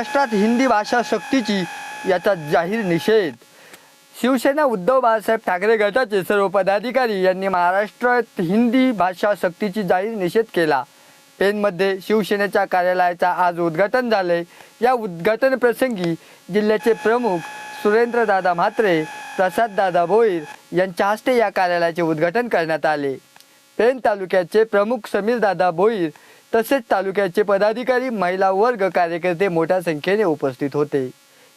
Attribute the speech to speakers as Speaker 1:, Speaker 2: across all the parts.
Speaker 1: महाराष्ट्रात हिंदी भाषा सक्तीची याचा जाहीर निषेध. शिवसेना उद्धव बाळासाहेब ठाकरे गटाचे सर्व पदाधिकारी यांनी महाराष्ट्रात हिंदी भाषा सक्तीची जाहीर निषेध केला. पेनमध्ये शिवसेनेच्या कार्यालयाचा आज उद्घाटन झाले या उद्घाटन प्रसंगी जिल्ह्याचे प्रमुख सुरेंद्रदादा म्हात्रे प्रसाददादा भोईर यांच्या हस्ते या कार्यालयाचे उद्घाटन करण्यात आले. पेन तालुक्याचे प्रमुख समीरदादा भोईर तसेच तालुक्याचे पदाधिकारी महिला वर्ग कार्यकर्ते मोठ्या संख्येने उपस्थित होते.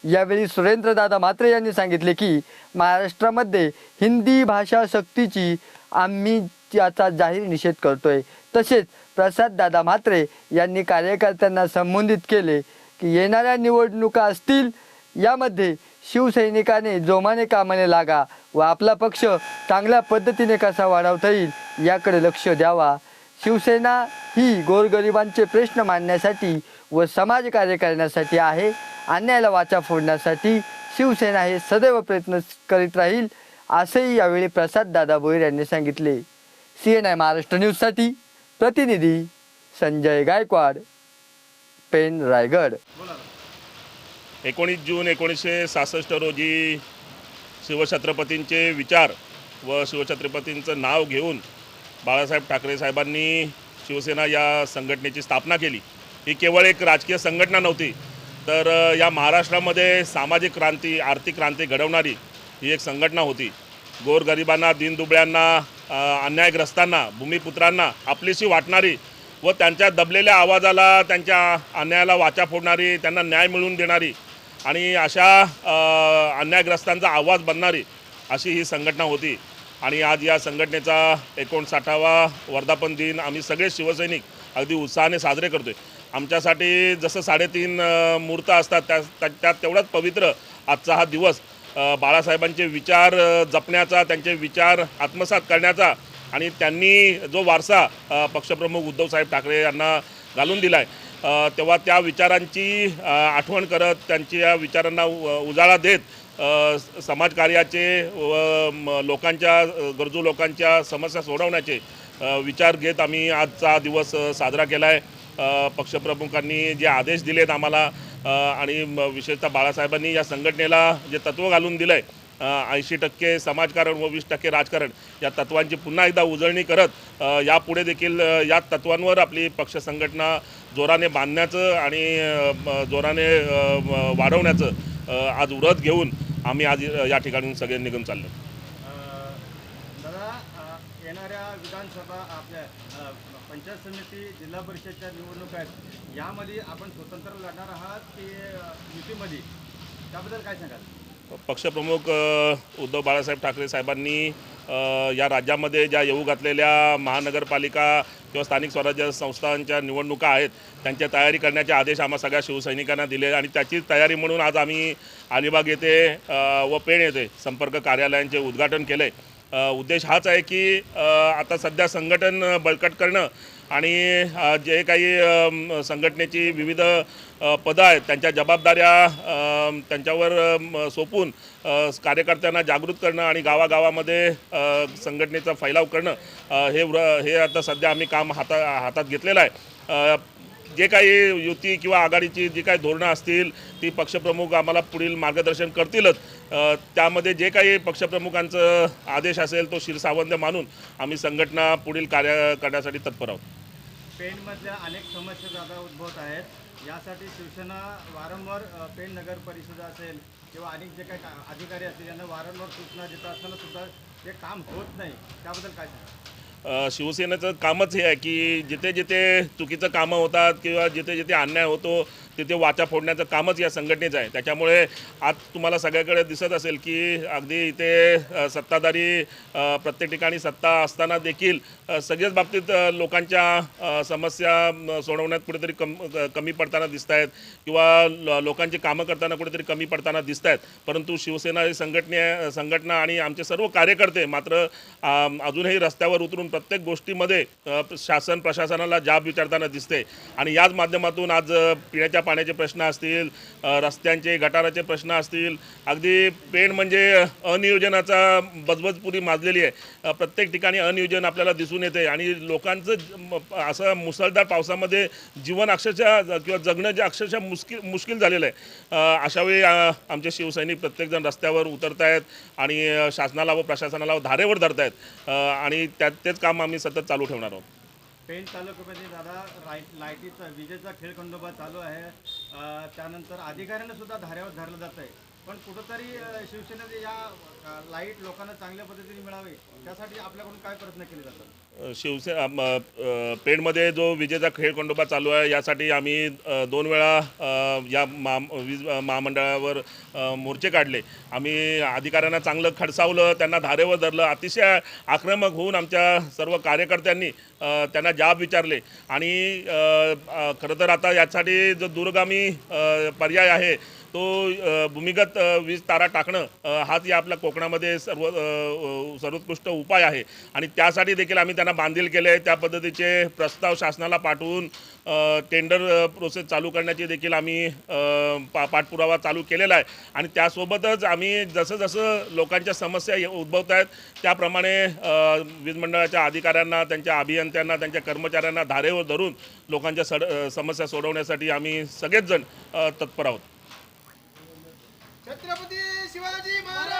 Speaker 1: यावेळी सुरेंद्रदादा म्हात्रे यांनी सांगितले की महाराष्ट्रामध्ये हिंदी भाषा सक्तीची आम्ही याचा जाहीर निषेध करतोय. तसेच प्रसाददादा म्हात्रे यांनी कार्यकर्त्यांना संबोधित केले की येणाऱ्या निवडणुका असतील यामध्ये शिवसैनिकाने जोमाने कामाने लागा व आपला पक्ष चांगल्या पद्धतीने कसा वाढवता येईल याकडे लक्ष द्यावा. शिवसेना ही गोरगरिबांचे प्रश्न मांडण्यासाठी व समाज कार्य करण्यासाठी आहे. अन्यायाला वाचा फोडण्यासाठी शिवसेना हे सदैव प्रयत्न करीत राहील असेही यावेळी प्रसाद दादा भोईर यांनी सांगितले. सी एन आय महाराष्ट्र न्यूजसाठी प्रतिनिधी संजय गायकवाड पेन रायगड.
Speaker 2: एकोणीस जून एकोणीसशे सहासष्ट रोजी शिवछत्रपतींचे विचार व शिवछत्रपतींचं नाव घेऊन बाळासाहेब ठाकरे साहेबांनी शिवसेना या संघटनेची स्थापना केली. ही केवळ एक राजकीय संघटना नव्हती तर या महाराष्ट्रामध्ये सामाजिक क्रांती आर्थिक क्रांती घडवणारी ही एक संघटना होती. गोरगरिबांना दीनदुबळ्यांना अन्यायग्रस्तांना भूमिपुत्रांना आपलीशी वाटणारी व त्यांच्या दबलेल्या आवाजाला त्यांच्या अन्यायाला वाचा फोडणारी त्यांना न्याय मिळवून देणारी आणि अशा अन्यायग्रस्तांचा आवाज बनणारी अशी ही संघटना होती. आणि आज या संघटनेचा एकोणसाठावा वर्धापन दिन आम्ही सगळे शिवसैनिक अगदी उत्साहाने साजरे करतो आहे आमच्यासाठी जसं साडेतीन मूर्त असतात त्या त्या- त्यात तेवढाच पवित्र आजचा हा दिवस. बाळासाहेबांचे विचार जपण्याचा त्यांचे विचार आत्मसात करण्याचा आणि त्यांनी जो वारसा पक्षप्रमुख उद्धवसाहेब ठाकरे यांना घालून दिला आहे तेव्हा त्या विचारांची आठवण करत त्यांच्या विचारांना उ- उजाळा देत समाजकार्याचे व लोकांच्या गरजू लोकांच्या समस्या सोडवण्याचे विचार घेत आम्ही आजचा दिवस साजरा केला आहे पक्षप्रमुखांनी जे आदेश दिलेत आम्हाला आणि विशेषतः बाळासाहेबांनी या संघटनेला जे तत्त्व घालून दिलं आहे ऐंशी टक्के समाजकारण व वीस टक्के राजकारण या तत्वांची पुन्हा एकदा उजळणी करत यापुढे देखील या तत्वांवर आपली पक्ष संघटना जोराने बांधण्याचं आणि जोराने वाढवण्याचं आज व्रत घेऊन आम्ही आज या ठिकाणी सगळे निघून चाललो.
Speaker 3: येणाऱ्या विधानसभा आपल्या पंचायत समिती जिल्हा परिषदच्या निवडणुका आहेत. यामध्ये आपण स्वतंत्र लढणार आहात की युतीमध्ये? त्याबद्दल काय सांगाल?
Speaker 2: पक्षप्रमुख उद्धव बाळासाहेब ठाकरे साहेबांनी या राज्यामध्ये ज्या येऊ घातलेल्या महानगरपालिका किंवा स्थानिक स्वराज्य संस्थांच्या निवडणुका आहेत त्यांच्या तयारी करण्याचे आदेश आम्हा सगळ्या शिवसैनिकांना दिले आणि त्याची तयारी म्हणून आज आम्ही अलिबाग येथे व पेण येथे संपर्क कार्यालयांचे उद्घाटन केले. उद्देश हाच आहे की आता सध्या संघटन बळकट करणं आणि जे काही संघटनेची विविध पदं आहेत त्यांच्या जबाबदाऱ्या त्यांच्यावर सोपून कार्यकर्त्यांना जागृत करणं आणि गावागावामध्ये संघटनेचा फैलाव करणं हे व्र हे आता सध्या आम्ही काम हाता हातात घेतलेलं आहे. जे काही युती किंवा आघाडीची जी काही धोरणं असतील ती पक्षप्रमुख आम्हाला पुढील मार्गदर्शन करतीलच. त्यामध्ये जे काही पक्षप्रमुखांचं आदेश असेल तो शिरसावंत मानून आम्ही संघटना पुढील कार्य करण्यासाठी तत्पर आहोत.
Speaker 3: पेणमधल्या अनेक समस्या दादा उद्भवत आहेत. यासाठी शिवसेना वारंवार अ, पेण नगर परिषद असेल किंवा अनेक जे काही अधिकारी असतील यांना वारंवार सूचना देत असताना सुद्धा ते काम होत नाही. त्याबद्दल काय सांगाल?
Speaker 2: शिवसेनेचं कामच हे आहे की जिथे जिथे चुकीचं कामं होतात किंवा जिथे जिथे अन्याय होतो तिथे वाचा फोडण्याचं कामच या संघटनेचं आहे. त्याच्यामुळे आज तुम्हाला सगळ्याकडे दिसत असेल की अगदी इथे सत्ताधारी प्रत्येक ठिकाणी सत्ता असताना देखील सगळ्याच बाबतीत लोकांच्या समस्या सोडवण्यात कुठेतरी कम कमी पडताना दिसत आहेत किंवा लोकांची कामं करताना कुठेतरी कमी पडताना दिसत आहेत परंतु शिवसेना संघटने संघटना आणि आमचे सर्व कार्यकर्ते मात्र अजूनही रस्त्यावर उतरून प्रत्येक गोष्टीमध्ये शासन प्रशासनाला जाब विचारताना दिसते आणि याच माध्यमातून आज पिण्याच्या पाण्याचे प्रश्न असतील रस्त्यांचे गटाराचे प्रश्न असतील अगदी पेण म्हणजे अनियोजनाचा बजबजपुरी माजलेली आहे. प्रत्येक ठिकाणी अनियोजन आपल्याला दिसून येते आणि लोकांचं असं मुसळधार पावसामध्ये जीवन अक्षरशः किंवा जगणं जे अक्षरशः मुश्किल मुश्किल झालेलं आहे. अशावेळी आमचे शिवसैनिक प्रत्येकजण रस्त्यावर उतरत आहेत आणि शासनाला व प्रशासनाला धारेवर धरत आहेत आणि त्यात तेच काम आम्ही सतत चालू ठेवणार आहोत.
Speaker 3: पेण तालुक्यामध्ये दादा राय लाईटीचा विजेचा खेळखंडोबा चालू आहे. त्यानंतर अधिकाऱ्यांना सुद्धा धाऱ्यावर धरलं जात आहे पण कुठंतरी शिवसेनेचे या लाइट लोकांना चांगल्या पद्धतीने मिळावी त्यासाठी आपल्याकडून काय प्रयत्न केले जातात?
Speaker 2: शिवसेना पेणमध्ये जो विजेचा खेळखंडोबा चालू आहे यासाठी आम्ही दोन वेळा या मा वीज महामंडळावर मोर्चे काढले. आम्ही अधिकाऱ्यांना चांगलं खडसावलं त्यांना धारेवर धरलं. अतिशय आक्रमक होऊन आमच्या सर्व कार्यकर्त्यांनी त्यांना जाब विचारले. आणि खरं तर आता यासाठी जो दूरगामी पर्याय आहे तो भूमिगत वीज तारा टाकणं हाच या आपल्या कोकणामध्ये सर्व सर्वोत्कृष्ट उपाय आहे. आणि त्यासाठी देखील आम्ही त्यांना बांधील केले आहे त्या पद्धतीचे प्रस्ताव शासनाला पाठवून टेंडर प्रोसेस चालू करण्याची देखील आम्ही पा पाठपुरावा चालू केलेला आहे. आणि त्यासोबतच आम्ही जसं जसं लोकांच्या समस्या उद्भवत आहेत त्याप्रमाणे वीज मंडळाच्या अधिकाऱ्यांना त्यांच्या अभियंत्यांना त्यांच्या कर्मचाऱ्यांना धारेवर धरून लोकांच्या सड समस्या सोडवण्यासाठी आम्ही सगळेच जण तत्पर आहोत.
Speaker 4: छत्रपती शिवाजी महाराज!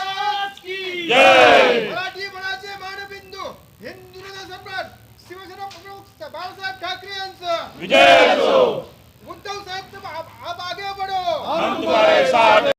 Speaker 4: मराठी बळाचे मानबिंदू हिंदू सम्राट शिवसेना प्रमुख बाळासाहेब ठाकरे यांचं. उद्धव साहेब आगे बढ़ो.
Speaker 2: हम तुम्हारे साथ